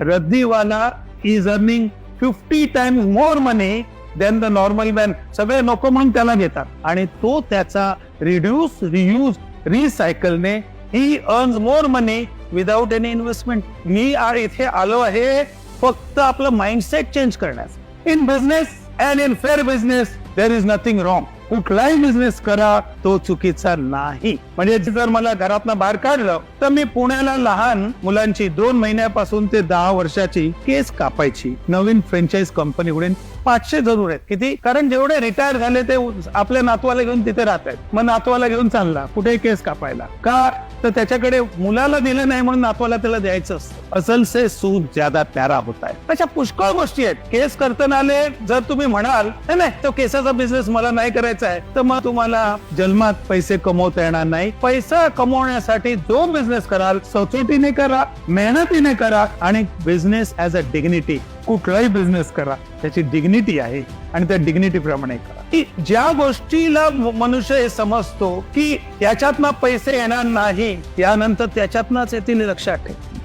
रद्दीवाला is earning fifty times more money than the normal man सगळे नको म्हणून त्याला घेतात. आणि तो त्याचा रिड्यूस रियूज रिसायकलने ही earns more money without any investment मी इथे आलो आहे फक्त आपलं माइंडसेट चेंज करण्यास. In business and in fair business there is nothing wrong कुठलाही बिझनेस करा तो चुकीचा नाही. म्हणजे जर मला घरातनं बाहेर काढलं तर मी पुण्याला लहान मुलांची दोन महिन्यापासून ते दहा वर्षाची केस कापायची. नवीन फ्रँचाईज कंपनी पाचशे जरूर आहेत. किती? कारण जेवढे रिटायर झाले ते आपल्या नातवाला घेऊन तिथे राहत आहेत मग नातवाला घेऊन चालला. कुठे केस कापायला. का? तर त्याच्याकडे मुलाला दिलं नाही म्हणून नातवाला त्याला द्यायचं असतं. असल से सूद ज्यादा प्यारा होत आहे अशा पुष्कळ गोष्टी आहेत. केस करताना आले जर तुम्ही म्हणाल "नाही, नाही तो केसाचा बिझनेस मला नाही करायचा आहे. तर मग तुम्हाला जन्मात पैसे कमवता येणार नाही. पैसा कमवण्यासाठी जो बिझनेस कराल. सचोटीने करा मेहनतीने करा आणि बिझनेस ऍज अ डिग्निटी कुठलाही बिझनेस करा. त्याची डिग्निटी आहे. आणि त्या डिग्निटी प्रमाणे करा. की ज्या गोष्टीला मनुष्य हे समजतो की याच्यातनं पैसे येणार नाही यानंतर त्याच्यातनंच येतील लक्षात ठेव